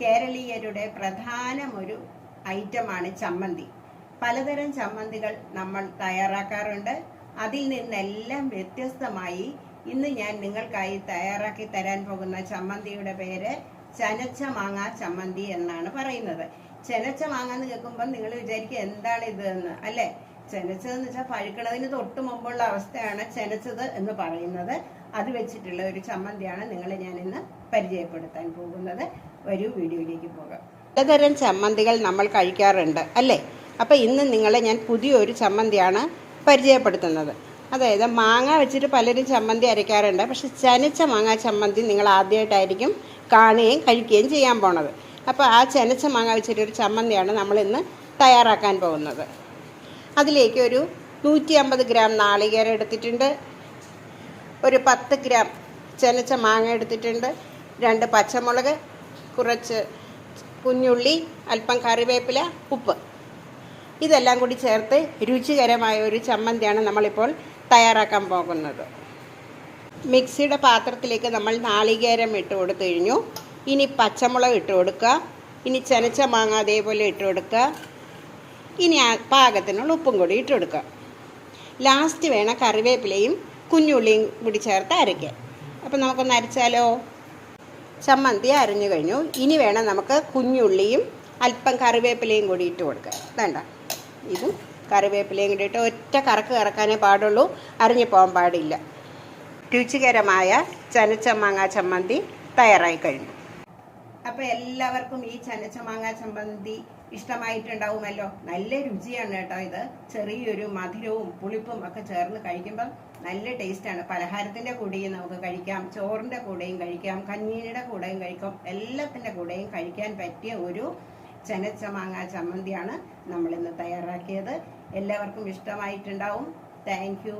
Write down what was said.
കേരളീയരുടെ പ്രധാനമൊരു ഐറ്റമാണ് ചമ്മന്തി. പലതരം ചമ്മന്തികൾ നമ്മൾ തയ്യാറാക്കാറുണ്ട്. അതിൽ നിന്നെല്ലാം വ്യത്യസ്തമായി ഇന്ന് ഞാൻ നിങ്ങൾക്കായി തയ്യാറാക്കി തരാൻ പോകുന്ന ചമ്മന്തിയുടെ പേര് ചനച്ച മാങ്ങ ചമ്മന്തി എന്നാണ് പറയുന്നത്. ചനച്ച മാങ്ങ എന്ന് കേൾക്കുമ്പോൾ നിങ്ങൾ വിചാരിക്കുക എന്താണ് ഇത് എന്ന് അല്ലെ? ചെനച്ചതെന്ന് വെച്ചാൽ പഴുക്കണതിന് തൊട്ട് മുമ്പുള്ള അവസ്ഥയാണ് ചെനച്ചത് എന്ന് പറയുന്നത്. അത് വെച്ചിട്ടുള്ള ഒരു ചമ്മന്തിയാണ് നിങ്ങളെ ഞാൻ ഇന്ന് പരിചയപ്പെടുത്താൻ പോകുന്നത്. ഒരു വീഡിയോയിലേക്ക് പോകാം. പലതരം ചമ്മന്തികൾ നമ്മൾ കഴിക്കാറുണ്ട് അല്ലേ? അപ്പോൾ ഇന്ന് നിങ്ങളെ ഞാൻ പുതിയൊരു ചമ്മന്തിയാണ് പരിചയപ്പെടുത്തുന്നത്. അതായത് മാങ്ങ വെച്ചിട്ട് പലരും ചമ്മന്തി അരയ്ക്കാറുണ്ട്. പക്ഷെ ചനച്ച മാങ്ങ ചമ്മന്തി നിങ്ങൾ ആദ്യമായിട്ടായിരിക്കും കാണുകയും കഴിക്കുകയും ചെയ്യാൻ പോണത്. അപ്പോൾ ആ ചനച്ച മാങ്ങ വെച്ചിട്ടൊരു ചമ്മന്തിയാണ് നമ്മൾ ഇന്ന് തയ്യാറാക്കാൻ പോകുന്നത്. അതിലേക്ക് ഒരു നൂറ്റി അമ്പത് ഗ്രാം നാളികേരം എടുത്തിട്ടുണ്ട്. ഒരു പത്ത് ഗ്രാം ചെനച്ച മാങ്ങ എടുത്തിട്ടുണ്ട്. രണ്ട് പച്ചമുളക് കുറച്ച് കുഞ്ഞുള്ളി അല്പം കറിവേപ്പില ഉപ്പ്. ഇതെല്ലാം കൂടി ചേർത്ത് രുചികരമായ ഒരു ചമ്മന്തിയാണ് നമ്മളിപ്പോൾ തയ്യാറാക്കാൻ പോകുന്നത്. മിക്സിയുടെ പാത്രത്തിലേക്ക് നമ്മൾ നാളികേരം ഇട്ട് കൊടുത്തു കഴിഞ്ഞു. ഇനി പച്ചമുളക് ഇട്ട് കൊടുക്കുക. ഇനി ചെനച്ച മാങ്ങ അതേപോലെ ഇട്ട് കൊടുക്കുക. ഇനി പാകത്തിനുള്ള ഉപ്പും കൂടി ഇട്ട് കൊടുക്കുക. ലാസ്റ്റ് വേണം കറിവേപ്പിലയും കുഞ്ഞുള്ളിയും കൂടി ചേർത്ത് അരയ്ക്കാൻ അപ്പം നമുക്കൊന്ന് അരച്ചാലോ? ചമ്മന്തി അരഞ്ഞു കഴിഞ്ഞു. ഇനി വേണം നമുക്ക് കുഞ്ഞുള്ളിയും അല്പം കറിവേപ്പിലയും കൂടി ഇട്ട് കൊടുക്കുക. വേണ്ട. ഇതും കറിവേപ്പിലയും കൂടി ഇട്ട് ഒറ്റ കറക്ക് കറക്കാനേ പാടുള്ളൂ. അരിഞ്ഞു പോകാൻ പാടില്ല. രുചികരമായ ചനച്ചമാങ്ങ ചമ്മന്തി തയ്യാറായി കഴിഞ്ഞു. അപ്പോൾ എല്ലാവർക്കും ഈ ചനച്ചമാങ്ങ ചമ്മന്തി ഇഷ്ടമായിട്ടുണ്ടാവുമല്ലോ. നല്ല രുചിയാണ് കേട്ടോ ഇത്. ചെറിയൊരു മധുരവും പുളിപ്പും ഒക്കെ ചേർന്ന് കഴിക്കുമ്പം നല്ല ടേസ്റ്റാണ്. പലഹാരത്തിന്റെ കൂടെയും നമുക്ക് കഴിക്കാം ചോറിന്റെ കൂടെയും കഴിക്കാം കഞ്ഞീനിയുടെ കൂടെയും കഴിക്കാം എല്ലാത്തിന്റെ കൂടെയും കഴിക്കാൻ പറ്റിയ ഒരു ചനച്ചമാങ്ങ ചമ്മന്തിയാണ് നമ്മളിന്ന് തയ്യാറാക്കിയത്. എല്ലാവർക്കും ഇഷ്ടമായിട്ടുണ്ടാവും. താങ്ക്